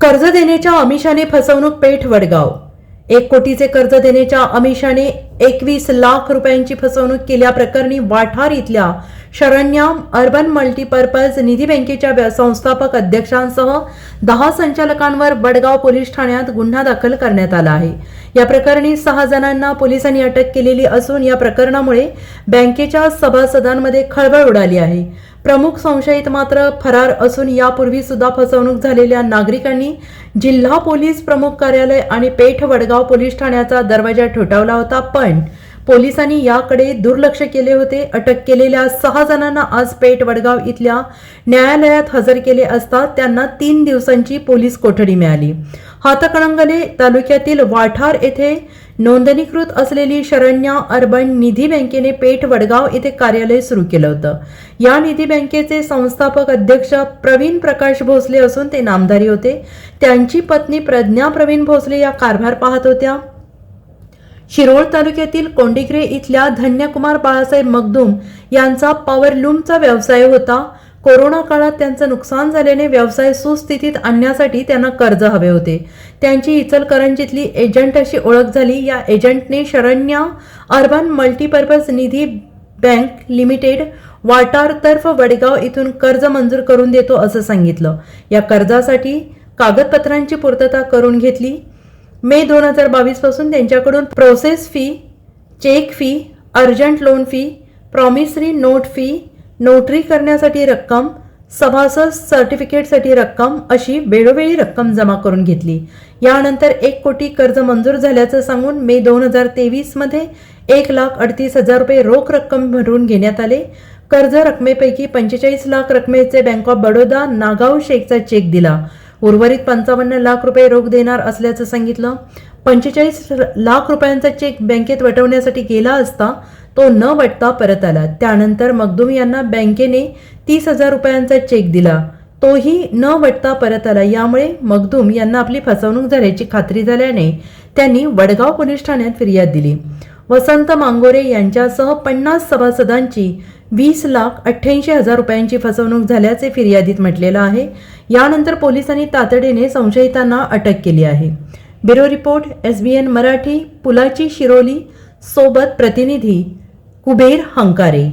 कर्ज देण्याच्या अमिषाने फसवणूक पेठ वडगाव. एक कोटीचे कर्ज देण्याच्या अमिषाने एकवीस लाख रुपयांची फसवणूक केल्याप्रकरणी वाठार इथल्या शरण्याम अर्बन मल्टीपर्पज निधी बँकेच्या संस्थापक अध्यक्षांसह दहा संचालकांवर वडगाव पोलीस ठाण्यात गुन्हा दाखल करण्यात आला आहे. या प्रकरणी सहा जणांना पोलिसांनी अटक केलेली असून या प्रकरणामुळे बँकेच्या सभासदांमध्ये खळबळ उडाली आहे. प्रमुख संशयित मात्र फरार असून यापूर्वी सुद्धा फसवणूक झालेल्या नागरिकांनी जिल्हा पोलीस प्रमुख कार्यालय आणि पेठ वडगाव पोलीस ठाण्याचा दरवाजा ठोठावला होता. पण पोलिसांनी याकडे दुर्लक्ष केले होते. अटक केलेल्या सहा जणांना आज पेठ वडगाव इथल्या न्यायालयात हजर केले असता त्यांना तीन दिवसांची पोलीस कोठडी मिळाली. हातकणंगले तालुक्यातील वाठार येथे नोंदणीकृत असलेली शरण्या अर्बन निधी बँकेने पेठ वडगाव येथे कार्यालय सुरू केलं होतं. या निधी बँकेचे संस्थापक अध्यक्ष प्रवीण प्रकाश भोसले असून ते नामधारी होते. त्यांची पत्नी प्रज्ञा प्रवीण भोसले या कारभार पाहत होत्या. शिरोळ तालुक्यातील कोंडिग्रे इथल्या धन्यकुमार बाळासाहेब मगदूम यांचा पॉवरलूमचा व्यवसाय होता. कोरोना काळात त्यांचं नुकसान झाल्याने व्यवसाय सुस्थितीत आणण्यासाठी त्यांना कर्ज हवे होते. त्यांची इचलकरंजीतली एजंट अशी ओळख झाली. या एजंटने Sharanya urban multipurpose Nidhi bank limited वाटारतर्फ Wadgaon इथून कर्ज मंजूर करून देतो असं सांगितलं. या कर्जासाठी कागदपत्रांची पूर्तता करून घेतली. मे दोन हजार बावीसपासून त्यांच्याकडून process fee cheque fee urgent loan fee promissory note fee notary करण्यासाठी रक्कम सभासद सर्टिफिकेटसाठी रक्कम अशी वेळोवेळी रक्कम जमा करून घेतली. यानंतर एक कोटी कर्ज मंजूर झाल्याचं सांगून मे दोन हजार तेवीसमध्ये एक लाख अडतीस हजार रुपये रोख रक्कम भरून घेण्यात आले. कर्ज रकमेपैकी पंचेचाळीस लाख रकमेचे बँक ऑफ बडोदा नागाव शेखचा चेक दिला. उर्वरित पंचावन्न लाख रुपये रोख देणार असल्याचं सांगितलं. पंचेचाळीस लाख रुपयांचा चेक बँकेत वटवण्यासाठी गेला असता तो न वटता परत आला. त्यानंतर मगदूम यांना बँकेने तीस हजार रुपयांचा चेक दिला. तोही न वटता परत आला. यामुळे मगदूम यांना आपली फसवणूक झाल्याची खात्री झाल्याने त्यांनी वडगाव पोलीस ठाण्यात फिर्याद दिली. वसंत मांगोरे यांच्यासह पन्नास सभासदांची वीस लाख अठ्ठ्याऐंशी हजार रुपयांची फसवणूक झाल्याचे फिर्यादीत म्हटलेलं आहे. यानंतर पोलिसांनी तातडीने संशयितांना अटक केली आहे. Bureau report S B N Marathi Pulachi Shiroli सोबत प्रतिनिधी कुबेर हंकारे.